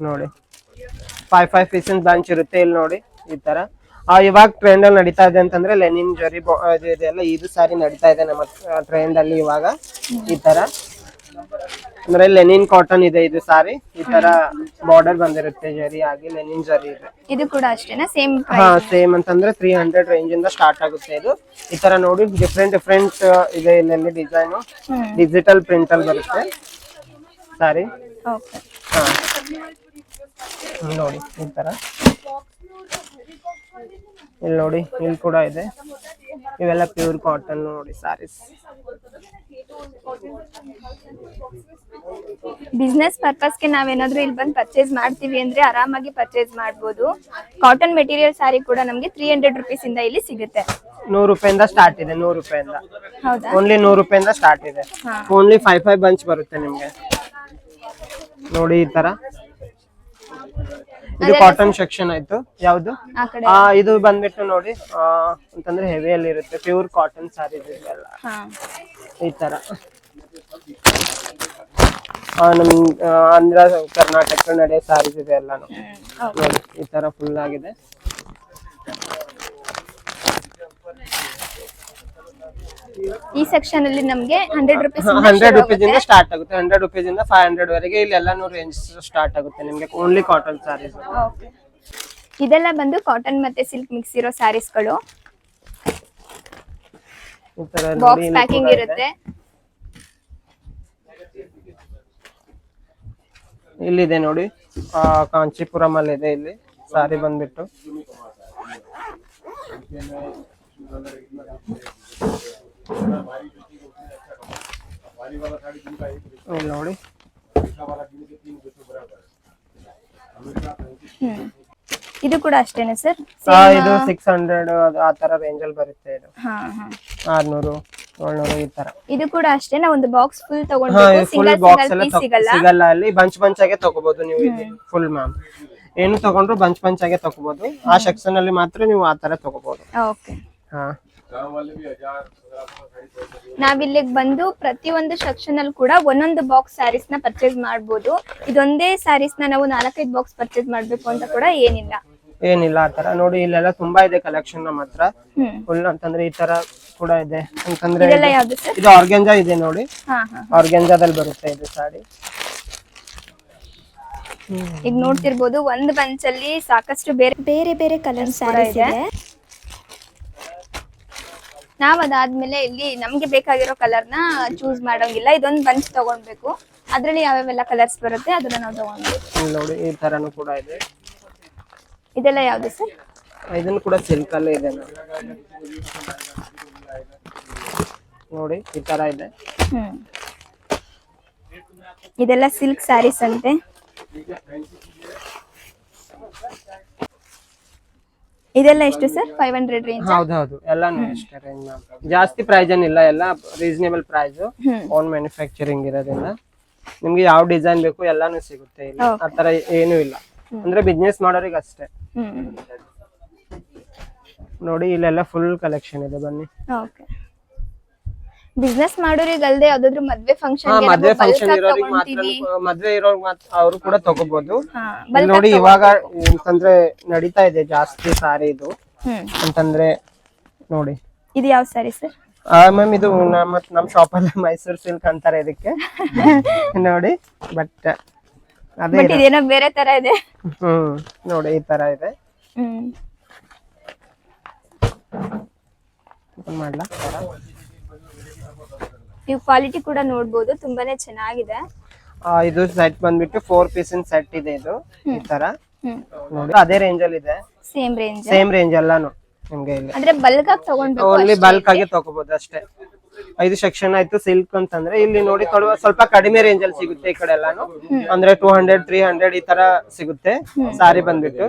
ನೋಡಿ. ಫೈವ್ ಫೈವ್ ಪೀಸಸ್ ಬಂಚ್ ಇರುತ್ತೆ ಇಲ್ಲಿ ನೋಡಿ ಈ ತರ. ಆ ಇವಾಗ ಟ್ರೆಂಡ್ ಅಲ್ಲಿ ನಡೀತಾ ಇದೆ ಅಂತಂದ್ರೆ ಲೆನಿನ್ ಜರಿ ಇದೆಲ್ಲ ಇದು ಸಾರಿ ನಡೀತಾ ಇದೆ ನಮ್ಮ ಟ್ರೆಂಡ್ ಅಲ್ಲಿ ಇವಾಗ ಈ ತರ. ಅಂದ್ರೆ ಲೆನಿನ್ ಕಾಟನ್ ಇದೆ ಇದು ಸಾರಿ. ಈ ತರ ಬಾರ್ಡರ್ ಬಂದಿರುತ್ತೆ ಜರಿ ಆಗಿ ಲೆನಿನ್ ಜರಿ ಇದೆ. ಇದು ಕೂಡ ಅಷ್ಟೇನಾ? ಸೇಮ್ ಹಾ ಸೇಮ್ ಅಂತಂದ್ರೆ ತ್ರೀ ಹಂಡ್ರೆಡ್ ರೇಂಜ್ ಇಂದ ಸ್ಟಾರ್ಟ್ ಆಗುತ್ತೆ ಇದು. ಈ ತರ ನೋಡಿ ಡಿಫ್ರೆಂಟ್ ಡಿಫ್ರೆಂಟ್ ಇದೆ ಇಲ್ಲೆಲ್ಲಿ ಡಿಸೈನ್ ಡಿಜಿಟಲ್ ಪ್ರಿಂಟ್ ಅಲ್ಲಿ ಬರುತ್ತೆ. ಸಾರಿ ಓಕೆ ಹಾ. ನೋಡಿ ಈ ತರ. ಇಲ್ಲಿ ನೋಡಿ ಇಲ್ಲಿ ಕೂಡ ಇದೆ. ಇವೆಲ್ಲ ಪ್ಯೂರ್ ಕಾಟನ್ ನೋಡಿ ಸಾರೀಸ್ ಬಿಸ್ನೆಸ್ ಪರ್ಪಸ್ಗೆ ನಾವೇನಾದ್ರೂ ಇಲ್ಲಿ ಬಂದು ಪರ್ಚೇಸ್ ಮಾಡ್ತೀವಿ ಅಂದ್ರೆ ಆರಾಮಾಗಿ ಪರ್ಚೇಸ್ ಮಾಡ್ಬೋದು. ಕಾಟನ್ ಮೆಟೀರಿಯಲ್ ಸಾರಿ ಕೂಡ ನಮಗೆ ತ್ರೀ ಹಂಡ್ರೆಡ್ ರುಪೀಸ್ ಇಂದ ಇಲ್ಲಿ ಸಿಗುತ್ತೆ. ನೂರು ರೂಪಾಯಿಂದ ಸ್ಟಾರ್ಟ್ ಇದೆ ನೂರು ರೂಪಾಯಿಂದ. ಹೌದಾ? ಓನ್ಲಿ ನೂರು ರೂಪಾಯಿಂದ ಸ್ಟಾರ್ಟ್ ಇದೆ. ಹಾ. ಓನ್ಲಿ ಫೈವ್ ಫೈವ್ ಬಂಚ್ ಬರುತ್ತೆ ನಿಮ್ಗೆ. ನೋಡಿ ಈ ತರ. ಇದು ಕಾಟನ್ ಸೆಕ್ಷನ್ ಆಯ್ತು. ಯಾವ್ದು? ಆ ಕಡೆ. ಆ ಇದು ಬಂದ್ಬಿಟ್ಟು ನೋಡಿ. ಆ, ಅಂತಂದ್ರೆ ಹೆವಿಯಲ್ಲಿ ಇರುತ್ತೆ. ಪ್ಯೂರ್ ಕಾಟನ್ ಸಾರೀಸ್ ಇದೆಲ್ಲ ಹಾ. ಈ ತರ. ನಮ್ ಆಂಧ್ರ ಕರ್ನಾಟಕ ನಡೆ ಸಾರೀಸ್ ಇದೆ ಎಲ್ಲಾನು. ನೋಡಿ ಈ ತರ ಫುಲ್ ಆಗಿದೆ. ಈ ಸೆಕ್ಷನ್ ಅಲ್ಲಿ ನಮ್ಗೆ ಹಂಡ್ರೆಡ್ ರುಪೀಸ್ ಹಂಡ್ರೆಡ್ ರುಪೀಸ್ ಇಂದ ಸ್ಟಾರ್ಟ್ ಆಗುತ್ತೆ. ಹಂಡ್ರೆಡ್ ರುಪೀಸ್ ಇಂದ ಫೈವ್ ಹಂಡ್ರೆಡ್ ವರೆಗೆ ಇಲ್ಲಿ ಎಲ್ಲಾನು ರೇಂಜ್ ಸ್ಟಾರ್ಟ್ ಆಗುತ್ತೆ ನಿಮ್ಗೆ. ಓನ್ಲಿ ಕಾಟನ್ ಸಾರೀಸ್ ಇದೆಲ್ಲ ಬಂದು ಕಾಟನ್ ಮತ್ತೆ ಸಿಲ್ಕ್ ಮಿಕ್ಸ್ ಇರೋ ಸ್ಯಾರೀಸ್ಗಳು ಬಾಕ್ಸ್ ಪ್ಯಾಕಿಂಗ್ ಇರುತ್ತೆ. ಇಲ್ಲಿದೆ ನೋಡಿ. ಆ, ಕಾಂಚೀಪುರಂ ಅಲ್ಲಿ ಇದೆ ಇಲ್ಲಿ. ಸಾರಿ ಬಂದ್ಬಿಟ್ಟು. ಇಲ್ಲಿ ನೋಡಿ. ಇದು ಕೂಡ ಅಷ್ಟೇನೆ ಸರ್? ಇದು ಸಿಕ್ಸ್ ಹಂಡ್ರೆಡ್ ಆ ತರ ರೇಂಜ್ ಅಲ್ಲಿ ಬರುತ್ತೆ ಇದು. ಆರ್ನೂರು. ಏಳ್ನೂರು ಈ ತರ. ಇದು ಕೂಡ ಅಷ್ಟೇ ನಾವು ಒಂದು ಬಾಕ್ಸ್ ಫುಲ್ ಹಾ ಫುಲ್ ಸಿಂಗಲ್ ಬಾಕ್ಸ್ ಎಲ್ಲ ಪೀಸ್ ತಗೊ- ಸಿಗಲ್ಲ? ಸಿಗಲ್ಲ ಅಲ್ಲಿ ಬಂಚ್ ಬಂಚ್ ಆಗಿ ತಗೋಬಹುದು ನೀವು ಇಲ್ಲಿ ಫುಲ್ ಮ್ಯಾಮ್ ಏನು ತಗೊಂಡ್ರು ಬಂಚ್ ಬಂಚ್ ಆಗಿ ತಗೋಬಹುದು ಆ ಸೆಕ್ಷನ್ ಅಲ್ಲಿ ಮಾತ್ರ ನೀವು ಆ ತರ ತಗೋಬಹುದು ಓಕೆ ಹಾ. ನಾವಿಲ್ಲಿಗೆ ಬಂದು ಪ್ರತಿಯೊಂದು ಸೆಕ್ಷನ್ ಅಲ್ಲಿ ಕೂಡ ಒಂದೊಂದು ಬಾಕ್ಸ್ ಸ್ಯಾರೀಸ್ನ ಪರ್ಚೇಸ್ ಮಾಡ್ಬೋದು. ಇದೊಂದೇ ಸ್ಯಾರೀಸ್ನ ನಾವು ನಾಲ್ಕೈದು ಬಾಕ್ಸ್ ಪರ್ಚೇಸ್ ಮಾಡ್ಬೇಕು ಅಂತ ಕೂಡ ಏನಿಲ್ಲ. ಏನಿಲ್ಲ ಆ ತರ. ನೋಡಿ ಇಲ್ಲೆಲ್ಲ ತುಂಬಾ ಇದೆ ಕಲೆಕ್ಷನ್ ನಮ್ಮ ಹತ್ರ ಹ್ಮ್. ಫುಲ್ ಅಂತಂದ್ರೆ ಈ ತರ ಕೂಡ ಇದೆ. ಅಂತಂದ್ರೆ ಇದೆಲ್ಲ ಇದು- ಯಾವ್ದು ಸರ್? ಇದು ಆರ್ಗೆಂಜಾ ಇದೆ ನೋಡಿ. ಹಾ ಹಾ. ಆರ್ಗೆಂಜಾದಲ್ಲಿ ಬರುತ್ತೆ ಇದು ಸಾಡಿ. ಈಗ ನೋಡ್ತಿರ್ಬೋದು ಒಂದ್ ಬಂಚ್ ಅಲ್ಲಿ ಸಾಕಷ್ಟು ಬೇರೆ ಬೇರೆ ಬೇರೆ ಕಲರ್ ಸ್ಯಾರೀಸ್ ಇದೆ. ಇದೆ. ನಾವ್ ಅದಾದ್ಮೇಲೆ ಇಲ್ಲಿ ನಮ್ಗೆ ಬೇಕಾಗಿರೋ ಕಲರ್ನ ಚೂಸ್ ಮಾಡೋಂಗಿಲ್ಲ. ಇದೊಂದ್ ಬಂಚ್ ತಗೊಳ್ಬೇಕು ಅದ್ರಲ್ಲಿ ಯಾವ್ಯಾವೆಲ್ಲ ಕಲರ್ಸ್ ಬರುತ್ತೆ ಅದನ್ನ ನಾವು ತಗೊಂಡ್ಬೇಕು. ಇಲ್ಲಿ ನೋಡಿ ಈ ತರನು ಕೂಡ ಇದೆ. ಇದೆಲ್ಲ ಯಾವ್ದು ಸರ್? ಇದನ್ನು ಕೂಡ ಸಿಲ್ಕ್ ಅಲ್ಲೇ ಇದೆ. ನೋಡಿ. ನೋಡಿ ಈ ತರ ಇದೆ. ಹ್ಮ್. ಇದೆಲ್ಲ ಸಿಲ್ಕ್ ಸ್ಯಾರೀಸ್ ಅಂತೆ. ಇದೆಲ್ಲ ಎಷ್ಟು ಸರ್? ಫೈವ್ ಹಂಡ್ರೆಡ್ ರೇಂಜ್ ಹೌದು ಎಲ್ಲಾನು ಅಷ್ಟೇ range ma'am. ಜಾಸ್ತಿ ಪ್ರೈಸ್ ಏನಿಲ್ಲ ಎಲ್ಲ ರೀಸನೇಬಲ್ ಪ್ರೈಸ್. ಓನ್ ಮ್ಯಾನುಫ್ಯಾಕ್ಚರಿಂಗ್ ಇರೋದ್ರಿಂದ. ನಿಮ್ಗೆ ಯಾವ ಡಿಸೈನ್ ಬೇಕು ಎಲ್ಲಾನು ಸಿಗುತ್ತೆ ಇಲ್ಲಿ. Okay. ಆತರ ಏನು ಇಲ್ಲ. ಅಂದ್ರೆ ಬಿಸ್ನೆಸ್ ಮಾಡೋರಿಗೆ ಅಷ್ಟೇ ನೋಡಿ ಇಲ್ಲೆಲ್ಲ ಫುಲ್ ಕಲೆಕ್ಷನ್ ಇದೆ ಬನ್ನಿ. ಓಕೆ ಬಿಸ್ನೆಸ್ ಮಾಡೋರಿಗೆ ಅಲ್ಲದೆ ಯಾವ್ದಾದ್ರು ಮದ್ವೆ ಫಂಕ್ಷನ್ ಮದ್ವೆ ಫಂಕ್ಷನ್ ಇರೋರಿಗೆ ಮಾತ್ರ ಮದ್ವೆ ಇರೋರ್ಗ್ ಮಾತ್ರ ಅವ್ರು ಕೂಡ ತಗೋಬಹುದು ನೋಡಿ ಇವಾಗ ಅಂತಂದ್ರೆ ನಡೀತಾ ಇದೆ ಜಾಸ್ತಿ ಸಾರಿ ಇದು. ಅಂತಂದ್ರೆ ನೋಡಿ. ಇದು ಯಾವ ಸಾರಿ ಸರ್ ಮ್ಯಾಮ್ ಇದು ನಮ್ಮ ನಮ್ ಶಾಪ್ ಅಲ್ಲಿ ಮೈಸೂರು ಸಿಲ್ಕ್ ಅಂತಾರೆ ಇದಕ್ಕೆ. ನೋಡಿ ಬಟ್ ಅದೇ ಬೇರೆ ತರ ಇದೆ. ಹ್ಮ್ ನೋಡಿ ಈ ತರ ಇದೆ. ಮಾಡ್ಲಾ? ನೀವು ಕ್ವಾಲಿಟಿ ಕೂಡ ನೋಡಬಹುದು ತುಂಬಾನೇ ಚೆನ್ನಾಗಿದೆ. ಆ, ಇದು ಸೆಟ್ ಬಂದ್ಬಿಟ್ಟು ಫೋರ್ ಪೀಸಿನ ಸೆಟ್ ಇದೆ ಇದು ಈ ತರ. ನೋಡಿ ಅದೇ ರೇಂಜ್ ಅಲ್ಲಿ ಇದೆ. ಸೇಮ್ ರೇಂಜ್ ಸೇಮ್ ರೇಂಜ್ ಎಲ್ಲಾನು ನಿಮ್ಗೆ ಇಲ್ಲಿ. ಅಂದ್ರೆ ಬಲ್ಕ್ ಆಗಿ ತಗೊಂಡ್ಬೇಕು ಓನ್ಲಿ ಬಲ್ಕ್ ಆಗಿ ತಗೋಬಹುದು ಅಷ್ಟೇ. ಐದು ಸೆಕ್ಷನ್ ಆಯ್ತು ಸಿಲ್ಕ್ ಅಂತಂದ್ರೆ ಇಲ್ಲಿ ನೋಡಿ ಸ್ವಲ್ಪ ಕಡಿಮೆ ರೇಂಜ್ ಅಲ್ಲಿ ಸಿಗುತ್ತೆ ಈ ಕಡೆ ಎಲ್ಲಾನು. ಅಂದ್ರೆ ಟೂ ಹಂಡ್ರೆಡ್ ತ್ರೀ ಹಂಡ್ರೆಡ್ ಈ ತರ ಸಿಗುತ್ತೆ. ಸಾರಿ ಬಂದ್ಬಿಟ್ಟು.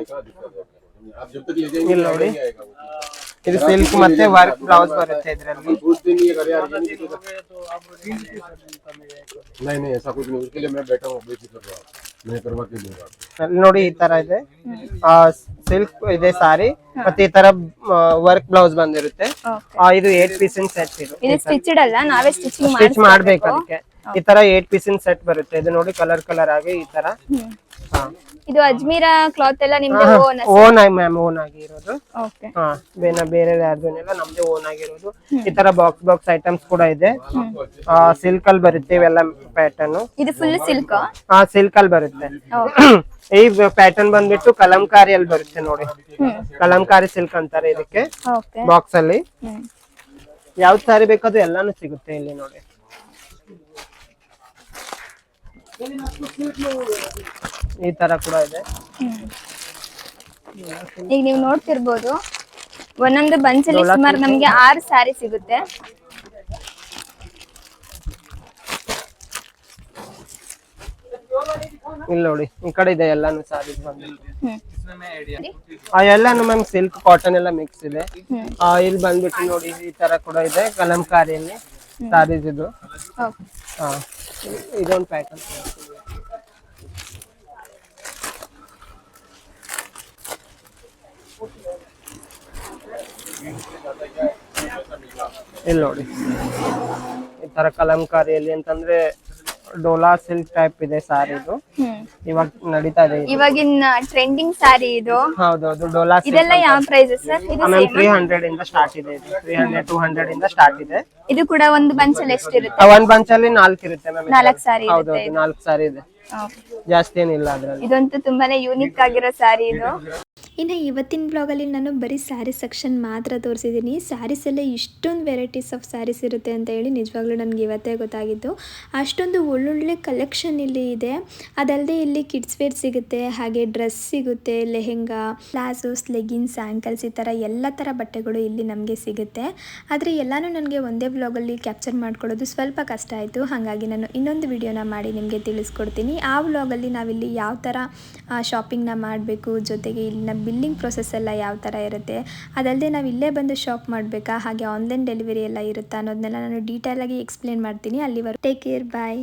ಇಲ್ಲಿ ನೋಡಿ. ಇದು ಸಿಲ್ಕ್ ಮತ್ತೆ ವರ್ಕ್ ಬ್ಲೌಸ್ ಬರುತ್ತೆ ಇದ್ರಲ್ಲಿ नहीं नहीं ऐसा कुछ नहीं उसके लिए मैं बैठा हूँ बेफिक्र रहो मैं करवा के दूंगा ಅಲ್ಲಿ ನೋಡಿ ಈ ತರ ಇದೆ ಸಿಲ್ಕ್ ಇದೆ ಸಾರಿ ಮತ್ತೆ ಈ ತರ ವರ್ಕ್ ಬ್ಲೌಸ್ ಬಂದಿರುತ್ತೆ ಓಕೆ ಆ, ಇದು ಏಟ್ ಪೀಸಿನ ಸೆಟ್ ಇದು ಇದು ಸ್ಟಿಚ್ಡ್ ಅಲ್ಲ ನಾವೇ ಸ್ಟಿಚಿಂಗ್ ಸ್ಟಿಚ್ ಮಾಡ್ಬೇಕು ಅದಕ್ಕೆ ಈ ತರ ಏಟ್ ಪೀಸಿನ ಸೆಟ್ ಬರುತ್ತೆ. ಇದು ನೋಡಿ ಕಲರ್ ಕಲರ್ ಆಗಿ ಈ ತರ. ಇದು ಅಜ್ಮೀರ ಕ್ಲಾತ್ ಎಲ್ಲ ನಿಮ್ದು ಓನ್ ಆಗಿ ಮ್ಯಾಮ್ ಓನ್ ಆಗಿ ಇರೋದು. ಓಕೆ ಹಾ ಬೇರೆ ಬೇರೆ ಯಾರ್ದೇನಿಲ್ಲ ನಮ್ದೇ ಓನ್ ಆಗಿರೋದು ಈ ತರ ಬಾಕ್ಸ್ ಬಾಕ್ಸ್ ಐಟಮ್ಸ್ ಕೂಡ ಇದೆ. ಸಿಲ್ಕ್ ಅಲ್ಲಿ ಬರುತ್ತೆ ಇವೆಲ್ಲ ಪ್ಯಾಟರ್ನ್ ಇದು ಫುಲ್ ಸಿಲ್ಕ್ ಹಾ ಸಿಲ್ಕ್ ಅಲ್ಲಿ ಬರುತ್ತೆ. ಈ ಪ್ಯಾಟರ್ನ್ ಬಂದ್ಬಿಟ್ಟು ಕಲಂಕಾರಿ ಅಲ್ಲಿ ಬರುತ್ತೆ ನೋಡಿ. ಕಲಂಕಾರಿ ಸಿಲ್ಕ್ ಅಂತಾರೆ ಇದಕ್ಕೆ. ಬಾಕ್ಸ್ ಅಲ್ಲಿ. ಯಾವ್ದು ಸಾರಿ ಬೇಕಾದ್ರೂ ಎಲ್ಲಾನು ಸಿಗುತ್ತೆ ಇಲ್ಲಿ ನೋಡಿ. ಈ ತರ ಕೂಡ ಇದೆ. ಈಗ ನೀವು ನೋಡ್ತಿರ್ಬೋದು ಒಂದೊಂದು ಬಂಚಲ್ಲಿ ಸುಮಾರು ನಮ್ಗೆ ಆರು ಸ್ಯಾರಿ ಸಿಗುತ್ತೆ. ಇಲ್ಲ ನೋಡಿ ಈ ಕಡೆ ಇದೆ ಎಲ್ಲಾನು ಸ್ಯಾರಿ ಆ ಎಲ್ಲಾನು ಮ್ಯಾಮ್ ಸಿಲ್ಕ್ ಕಾಟನ್ ಎಲ್ಲ ಮಿಕ್ಸ್ ಇದೆ. ಇಲ್ಲಿ ಬಂದ್ಬಿಟ್ಟು ನೋಡಿ ಈ ತರ ಕೂಡ ಇದೆ ಕಲಂಕಾರಿಯಲ್ಲಿ. ಸಾರೀಸ್ ಇದು. ಹಾ ಇದೊಂದು ಪ್ಯಾಟರ್ನ್ ಇಲ್ಲಿ ನೋಡಿ. ಈ ತರ ಕಲಂಕಾರಿಯಲ್ಲಿ ಅಂತಂದ್ರೆ ಡೋಲಾ ಸಿಲ್ಕ್ ಟೈಪ್ ಇದೆ ಸಾರಿ ಇದು ಹ್ಮ್ ಇವಾಗ ನಡೀತಾ ಇದೆ ಇದು. ಇವಾಗಿನ ಟ್ರೆಂಡಿಂಗ್ ಸ್ಯಾರಿ ಇದು. ಹೌದೌದು ಡೋಲಾ ಇದೆಲ್ಲ ಯಾವ ಪ್ರೈಸ್ ಸರ್? ಇದು ಮ್ಯಾಮ್ ತ್ರೀ ಹಂಡ್ರೆಡ್ ಇಂದ ಸ್ಟಾರ್ಟ್ ಇದೆ ಇದು. ತ್ರೀ ಹಂಡ್ರೆಡ್ ಟೂ ಹಂಡ್ರೆಡ್ ಇಂದ ಸ್ಟಾರ್ಟ್ ಇದೆ. ಇದು ಕೂಡ ಒಂದು ಬಂಚಲ್ಲಿ ಎಷ್ಟಿರುತ್ತೆ? ಆ, ಒಂದ್ ಬಂಚ್ ಅಲ್ಲಿ ನಾಲ್ಕು ಇರುತ್ತೆ ಮ್ಯಾಮ್ ನಾಲ್ಕು ಸಾರಿ ಇರುತ್ತೆ ಹೌದೌದು ನಾಲ್ಕು ಸಾರಿ ಇದೆ. ಜಾಸ್ತಿ ಏನಿಲ್ಲ ಅದ್ರಲ್ಲಿ. ಇದಂತೂ ತುಂಬಾನೇ ಯೂನಿಕ್ ಆಗಿರೋ ಸ್ಯಾರಿ ಇದು. ಇನ್ನು ಇವತ್ತಿನ ಬ್ಲಾಗಲ್ಲಿ ನಾನು ಬರೀ ಸ್ಯಾರಿ ಸೆಕ್ಷನ್ ಮಾತ್ರ ತೋರಿಸಿದ್ದೀನಿ. ಸ್ಯಾರೀಸಲ್ಲೇ ಇಷ್ಟೊಂದು ವೆರೈಟೀಸ್ ಆಫ್ ಸ್ಯಾರೀಸ್ ಇರುತ್ತೆ ಅಂತ ಹೇಳಿ ನಿಜವಾಗ್ಲೂ ನನಗೆ ಇವತ್ತೇ ಗೊತ್ತಾಗಿದ್ದು. ಅಷ್ಟೊಂದು ಒಳ್ಳೊಳ್ಳೆ ಕಲೆಕ್ಷನ್ ಇಲ್ಲಿ ಇದೆ. ಅದಲ್ಲದೆ ಇಲ್ಲಿ ಕಿಡ್ಸ್ ವೇರ್ ಸಿಗುತ್ತೆ, ಹಾಗೆ ಡ್ರೆಸ್ ಸಿಗುತ್ತೆ, ಲೆಹೆಂಗಾ ಪ್ಲಾಸೋಸ್ ಲೆಗಿನ್ಸ್ ಆ್ಯಂಕಲ್ಸ್ ಈ ಥರ ಎಲ್ಲ ಥರ ಬಟ್ಟೆಗಳು ಇಲ್ಲಿ ನಮಗೆ ಸಿಗುತ್ತೆ. ಆದರೆ ಎಲ್ಲನೂ ನನಗೆ ಒಂದೇ ಬ್ಲಾಗಲ್ಲಿ ಕ್ಯಾಪ್ಚರ್ ಮಾಡ್ಕೊಳ್ಳೋದು ಸ್ವಲ್ಪ ಕಷ್ಟ ಆಯಿತು. ಹಾಗಾಗಿ ನಾನು ಇನ್ನೊಂದು ವಿಡಿಯೋನ ಮಾಡಿ ನಿಮಗೆ ತಿಳಿಸ್ಕೊಡ್ತೀನಿ. ಆ ವ್ಲಾಗಲ್ಲಿ ನಾವಿಲ್ಲಿ ಯಾವ ಥರ ಶಾಪಿಂಗ್ನ ಮಾಡಬೇಕು, ಜೊತೆಗೆ ಇಲ್ಲಿನ ಬಿಲ್ಲಿಂಗ್ ಪ್ರೊಸೆಸ್ ಎಲ್ಲ ಯಾವ ಥರ ಇರುತ್ತೆ ಅದಲ್ಲದೆ ನಾವು ಇಲ್ಲೇ ಬಂದು ಶಾಪ್ ಮಾಡಬೇಕಾ, ಹಾಗೆ ಆನ್ಲೈನ್ ಡೆಲಿವರಿ ಎಲ್ಲ ಇರುತ್ತಾ ಅನ್ನೋದನ್ನೆಲ್ಲ ನಾನು ಡೀಟೇಲಾಗಿ ಎಕ್ಸ್ಪ್ಲೇನ್ ಮಾಡ್ತೀನಿ. ಅಲ್ಲಿವರೆಗೂ ಟೇಕ್ ಕೇರ್ ಬಾಯ್